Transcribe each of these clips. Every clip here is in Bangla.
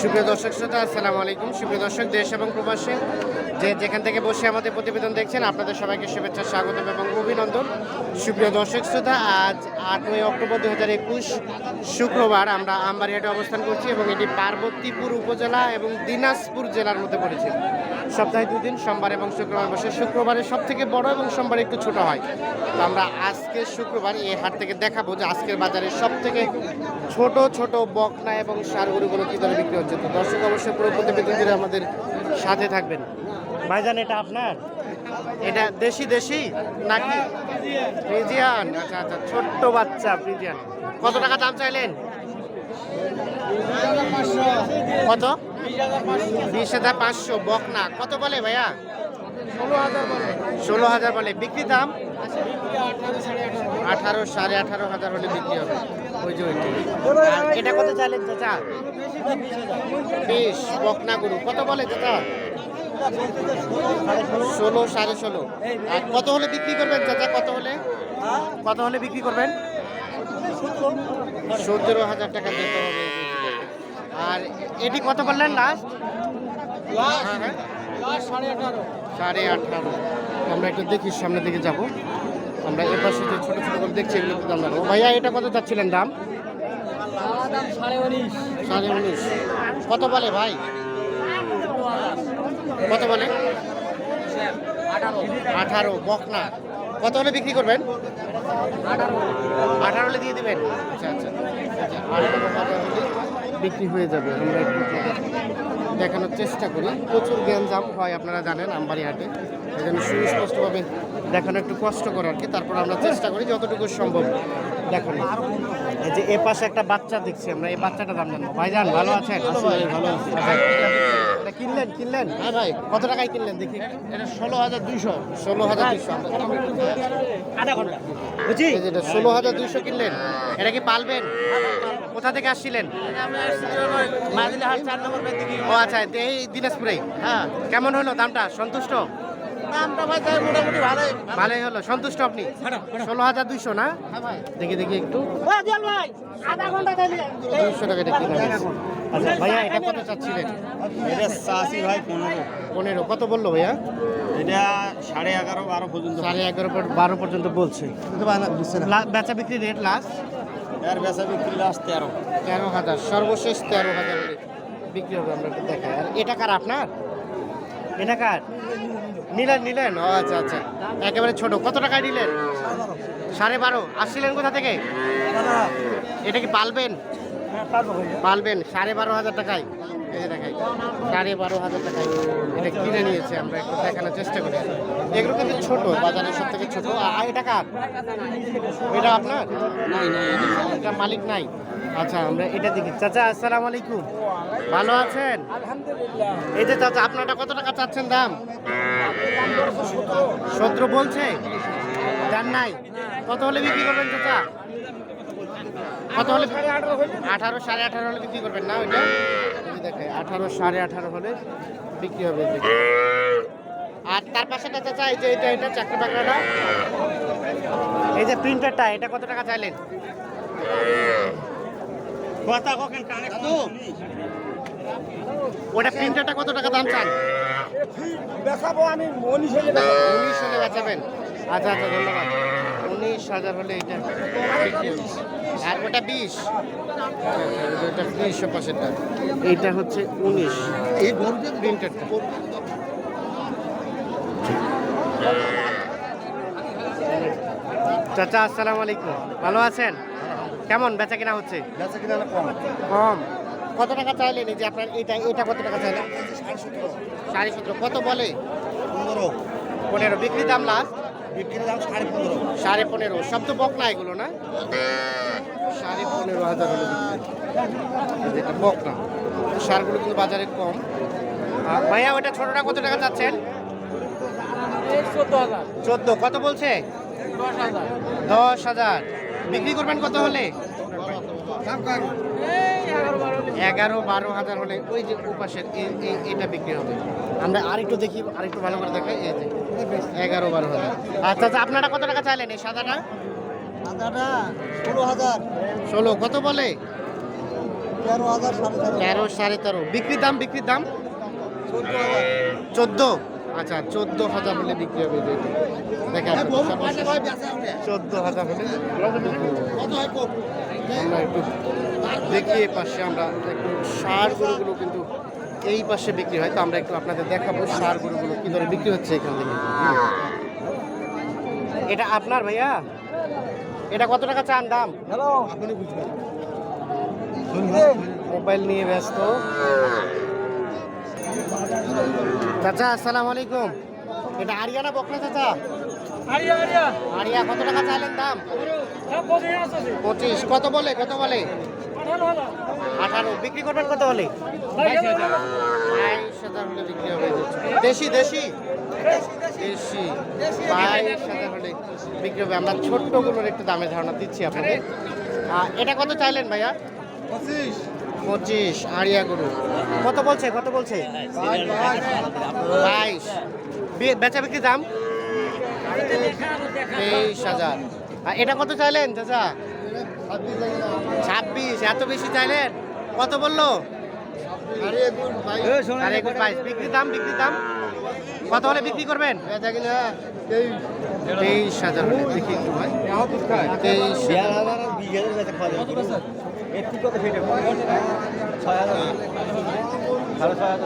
সুপ্রিয় দর্শক শ্রোতা, আসসালামু আলাইকুম। সুপ্রিয় দর্শক, দেশ এবং প্রবাসে যে যেখান থেকে বসে আমাদের প্রতিবেদন দেখছেন, আপনাদের সবাইকে শুভেচ্ছা স্বাগত এবং অভিনন্দন। সুপ্রিয় দর্শক শ্রোতা, আজ আটই অক্টোবর দু হাজার একুশ শুক্রবার আমরা আমবাড়িহাটে অবস্থান করছি এবং এটি পার্বতীপুর উপজেলা এবং দিনাজপুর জেলার মধ্যে পড়েছে। সপ্তাহে দুদিন, সোমবার এবং শুক্রবার বসে। শুক্রবারে সব থেকে বড় এবং সোমবার একটু ছোট হয়। তো আমরা আজকে শুক্রবার এই হাট থেকে দেখাবো যে আজকের বাজারে সব থেকে ছোট ছোট বকনা এবং সার গরুগুলো কী দরে বিক্রি হচ্ছে তো দর্শক অবশ্যই পুরো প্রতিবেদন জুড়ে আমাদের সাথে থাকবেন। ভাইজান এটা আপনার? এটা দেশি দেশি নাকি ফ্রিজিয়ান? আচ্ছা আচ্ছা ছোট্ট বাচ্চা ফ্রিজিয়ান। কত টাকা দাম চাইলেন? কত? বিশ হাজার পাঁচশো বকনা। কত বলে ভাইয়া? ষোলো হাজার বলে। বিক্রি দাম? আঠারো সাড়ে আঠারো হাজার হলে বিক্রি হবে। ওই যে ওইটি। এটা কত চাইলেন চাচা? বিশ। বকনা গরু। কত বলে চাচা? ষোলো সাড়ে ষোলো। আর কত হলে বিক্রি করবেন চাচা? কত হলে? কত হলে বিক্রি করবেন? সতেরো হাজার টাকা দিতে হবে। আর এটি কত বললেন লাস্ট লাস্ট সাড়ে আঠারো। আমরা একটু দেখি সামনে দিকে যাব। আমরা এ পাশে যে ছোটো ছোটো করে দেখছি এগুলো দাম জানাব ভাইয়া এটা কত চাচ্ছিলেন দাম? সাড়ে উনিশ। সাড়ে উনিশ কত বলে ভাই? কত বলে? আঠারো। বকনা। কত হলে বিক্রি করবেন? আঠারো হলে দিয়ে দেবেন। আচ্ছা আচ্ছা। আচ্ছা, আঠারো বিক্রি হয়ে যাবে। আমরা একটু দেখানোর চেষ্টা করি। প্রচুর গ্যাঞ্জাম হয় আপনারা জানেন আমবাড়ি হাটে এই জন্য সুস্পষ্টভাবে দেখানো একটু কষ্টকর আর কি। তারপর আমরা চেষ্টা করি যতটুকু সম্ভব দেখানো। এই যে এ পাশে একটা বাচ্চা দেখছি আমরা। এই বাচ্চাটা দাম জানব। ভাইজান ভালো আছেন? ভালো আছি। এটা কিনলেন কিনলেন? হ্যাঁ ভাই। কত টাকায় কিনলেন দেখি এটা ষোলো হাজার দুইশো। ষোলো হাজার দুইশো। আধা ঘণ্টা। বুঝছি এটা ষোলো হাজার দুইশো কিনলেন। এটা কি পালবেন। কোথা থেকে আসছিলেন? ও আচ্ছা এই দিনাজপুরেই? হ্যাঁ। কেমন হলো দামটা? সন্তুষ্ট? ভালোই। হলো। সন্তুষ্ট আপনি? ষোলো হাজার দুইশো না? দেখি দেখি একটু। দুইশো টাকা কিনে আচ্ছা ভাইয়া এটা কত চাচ্ছিলেন? এটা চাষি ভাই পনেরো। পনেরো। কত বলল ভাইয়া? এটা সাড়ে এগারো বারো পর্যন্ত। সাড়ে এগারো বারো পর্যন্ত বলছে। বেচা বিক্রি রেট লাস্ট এর বেচা বিক্রি লাস্ট তেরো। তেরো হাজার সর্বশেষ তেরো হাজার বিক্রি হবে আমরা একটু দেখাই আর এটা কার আপনার? এটা কার? নিলেন নিলেন? ও আচ্ছা আচ্ছা। একেবারে ছোট। কত টাকায় নিলেন? সাড়ে বারো। আসছিলেন কোথা থেকে? এটা কি পালবেন? পালবেন সাড়ে বারো হাজার টাকায়। এই যে সাড়ে বারো হাজার টাকায় এটা কিনে নিয়েছে আমরা একটু দেখানোর চেষ্টা করি। এগুলো কিন্তু ছোট বাজারের সব থেকে ছোট আর এটা কার? এটা আপনার? নাই নাই এটা মালিক। নাই? আচ্ছা আমরা এটা দেখি। চাচা আসসালামু আলাইকুম। ভালো আছেন? এই যে চাচা আপনারটা কত টাকা চাচ্ছেন দাম? সতেরো। বলছে? জান নাই। কত হলে বিক্রি করবেন চাচা? কত হলে? আঠারো সাড়ে আঠারো হলে বিক্রি করবেন না ওইটা? দেখে আঠারো সাড়ে আঠারো হলে বিক্রি হবে আর তার পাশেটা চাচা এই যে এটা এটা চাকরি বাকরাটা। এই যে প্রিন্টারটা এটা কত টাকা চাইলেন? কথা কখন কানে ওটা প্রিন্টারটা কত টাকা দাম চান? দেখাবো আমি উনিশ হলে বেচাবেন। আচ্ছা আচ্ছা ধন্যবাদ। উনিশ হাজার হলে এটা আর ওটা বিশ। ওটা বিশশো পাশেরটা এইটা হচ্ছে উনিশ। এই প্রিন্টারটা চাচা আসসালামু আলাইকুম। ভালো আছেন? কেমন? বেচা কিনা হচ্ছে? বেচা কিনা কম। কম। কত টাকা চাইলেন? এই যে আপনার এটা এটা কত টাকা চাইলেন? সাড়ে সতেরো। কত বলে? পনেরো। পনেরো। বিক্রি দাম লাস্ট বিক্রির দাম সাড়ে পনেরো। সাড়ে পনেরো। সব তো বকনা এগুলো না? সাড়ে পনেরো হাজার হলে বিক্রি। এটা বকনা সারগুলো কিন্তু বাজারে কম। ভাইয়া ওটা ছোটটা কত টাকা চাচ্ছেন? চোদ্দ কত বলছে? দশ হাজার। বিক্রি করবেন কত হলে? এগারো বারো হাজার হলে ওই যে উপাসের এটা বিক্রি হবে। আমরা আরেকটু দেখি আরেকটু ভালো করে দেখাই। এই যে এগারো বারো হাজার। আচ্ছা আচ্ছা আপনারা কত টাকা চাইলেন এই সাদাটা? সাদাটা ষোলো হাজার। ষোলো কত বলে? তেরো হাজার সাড়ে তেরো। তেরো সাড়ে তেরো। বিক্রির দাম বিক্রির দাম? চোদ্দ। আচ্ছা চোদ্দ হাজার হলে বিক্রি হবে এই দেখেন চোদ্দ হাজার হলে আমরা একটু দেখি এই পাশে আমরা একটু সার গরুগুলো কিন্তু এই পাশে বিক্রি হয়। তো আমরা একটু আপনাদের দেখাবো সার গরুগুলো কি দরে বিক্রি হচ্ছে এখান থেকে। এটা আপনার ভাইয়া? এটা কত টাকা চান দাম? হ্যালো মোবাইল নিয়ে ব্যস্ত। চাচা আসসালামু আলাইকুম। এটা আরিয়ানা বকনা চাচা। Area area. আরিয়া কত টাকা চাইলেন দাম? আছে। পঁচিশ। কত বলে কত বলে? আঠারো বিক্রি করবেন কত বলে? বাইশ হাজার। হলে বিক্রি হবে। দেশি দেশি? দেশি। বাইশ হাজার হলে বিক্রি হবে। আমরা ছোট্টগুলোর একটু দামে ধারণা দিচ্ছি আপনাদের। এটা কত চাইলেন ভাইয়া? পঁচিশ। পঁচিশ আড়িয়া গরু। কত বলছে কত বলছে? বাইশ। বেচা বিক্রি দাম? তেইশ হাজার। আর এটা কত চাইলেন চাচা? ছাব্বিশ এত বেশি চাইলেন? কত বলল? বিক্রি দাম বিক্রি দাম? কত হলে বিক্রি করবেন? তেইশ। হাজার দেখি একটু হাজার।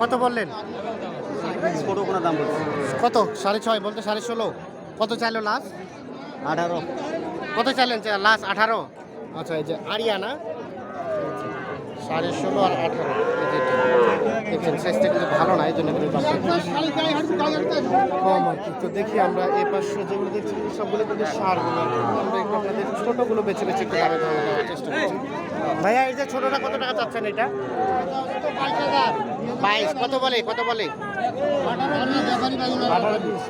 কত বললেন? ছোট কোনো দাম বলছি। কত? সাড়ে ছয় বলতে সাড়ে ষোলো। কত চাইলো লাস্ট? আঠারো। কত চাইলেন লাস্ট আঠারো? আচ্ছা এই যে আরিয়া না সাড়ে ষোলো আর আঠারো দেখছেন সাইজটা কিন্তু ভালো না, এই জন্য কম আর কি তো দেখি আমরা এই পাশে যেগুলো দেখছি সবগুলো কিন্তু সারগুলো আমরা একটু আপনাদের ছোটোগুলো বেছে বেছে একটু দামে চেষ্টা করছি। ভাইয়া, এই যে ছোটোটা কত টাকা চাচ্ছেন এটা? বাইশ, কত বলে কত বলে?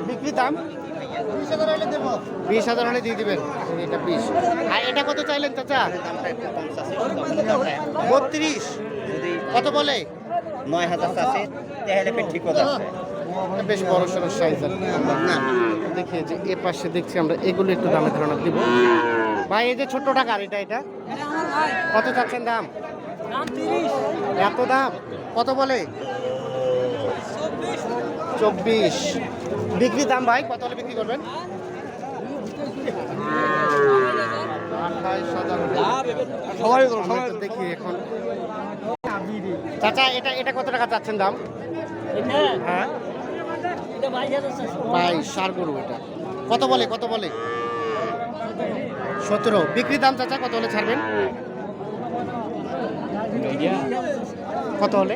বিক্রি দাম? বিশ হাজার হলে দিয়ে দিবেন। এটা বিশ। আর এটা কত চাইলেন চাচা? বত্রিশ। কত বলে? নয় হাজার আছে তাহলে ঠিক কথা বেশ বড় সড়ো সাইজ দেখি যে এ পাশে দেখছি আমরা এগুলো একটু দামে ধারণা দিব। ভাই এই যে ছোট্ট টাকার এটা এটা? কত চাচ্ছেন দাম? এত দাম? কত বলে? চব্বিশ। বিক্রি দাম ভাই কত হলে বিক্রি করবেন? দেখি এখন। চাচা এটা এটা কত টাকা চাচ্ছেন দাম? হ্যাঁ। বাইশ সার গরু এটা। কত বলে কত বলে? সতেরো। বিক্রি দাম চাচা কত হলে ছাড়বেন? কত হলে?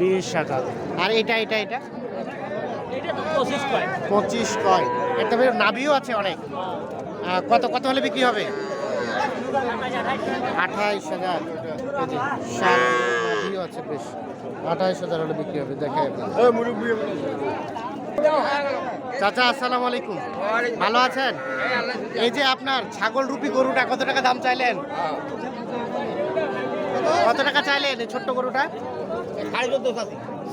বিশ হাজার। আর এটা এটা এটা? পঁচিশ কয় এর তবে নাভিও আছে অনেক। কত কত হলে বিক্রি হবে? আঠাইশ হাজার। নাভিও আছে বেশ। আঠাইশ হাজার হলে বিক্রি হবে দেখে চাচা আসসালামু আলাইকুম। ভালো আছেন? এই যে আপনার ছাগল রূপী গরুটা কত টাকা দাম চাইলেন? কত টাকা চাইলেন এই ছোট্ট গরুটা? সাড়ে চোদ্দ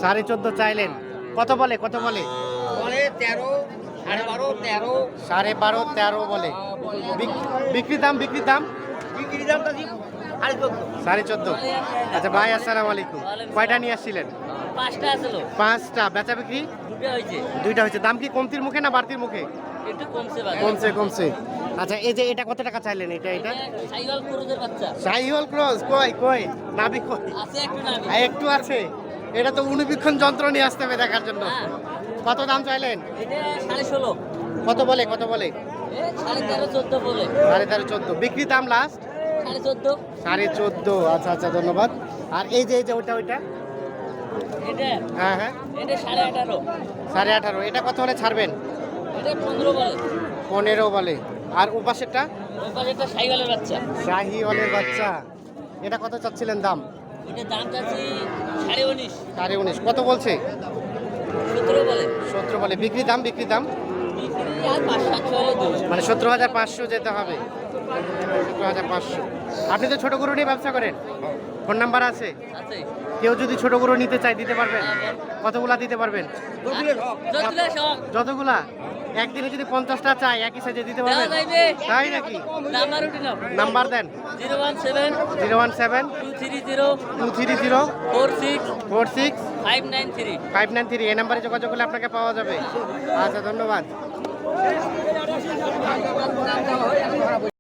সাড়ে চোদ্দ চাইলেন। কত বলে কত বলে? বলে তেরো সাড়ে বারো তেরো। সাড়ে বারো তেরো বলে। বিক- বিক্রি দাম বিক্রি দাম? বিক্রি দামটা সাড়ে চোদ্দ। আচ্ছা ভাই আসসালাম আলাইকুম। কয়টা নিয়ে আসছিলেন? পাঁচটা আসলো। পাঁচটা। বেচা বিক্রি? হয়েছে। দুইটা হয়েছে। দাম কি কমতির মুখে না বাড়তির মুখে? একটু কমছে কমছে কমছে। আচ্ছা এই যে এটা কত টাকা চাইলেন? এটা এটা? সাইকেল ক্রুজের বাচ্চা। সাইহল ক্রস কই কই? নাবি কই? আছে একটু আছে। এটা তো অনুবীক্ষণ যন্ত্র নিয়ে আসতে হবে দেখার জন্য। হ্যাঁ। কত দাম চাইলেন? কত বলে কত বলে? সাড়ে তেরো চোদ্দ বিক্রি দাম লাস্ট সাড়ে চোদ্দ। আচ্ছা আচ্ছা ধন্যবাদ। আর এই যে এই যে ওইটা ওইটা? হ্যাঁ হ্যাঁ। সাড়ে আঠারো। এটা কত হলে ছাড়বেন? পনেরো বলে। আর ও পাশেরটা শাহি হলের বাচ্চা। এটা কত চাচ্ছিলেন দাম? সাড়ে উনিশ। কত বলছে? সতেরো বলে। বিক্রি দাম বিক্রি দাম? মানে সতেরো হাজার পাঁচশো যেতে হবে। সতেরো হাজার পাঁচশো। আপনি তো ছোট গরু নিয়ে ব্যবসা করেন। ফোন নাম্বার আছে? কেউ যদি ছোট গরু নিতে চায় দিতে পারবেন? কতগুলা দিতে পারবেন? যতগুলা একদিনে যদি পঞ্চাশটা চাই একই সাইজে দিতে পারবেন? তাই নাকি? নাম্বার নাম্বার দেন। Zero one seven. Zero one seven. Two three zero. Two three zero. Four six. Four six. Five nine three. Five nine three. এই নাম্বারে যোগাযোগ করলে আপনাকে পাওয়া যাবে। আচ্ছা ধন্যবাদ।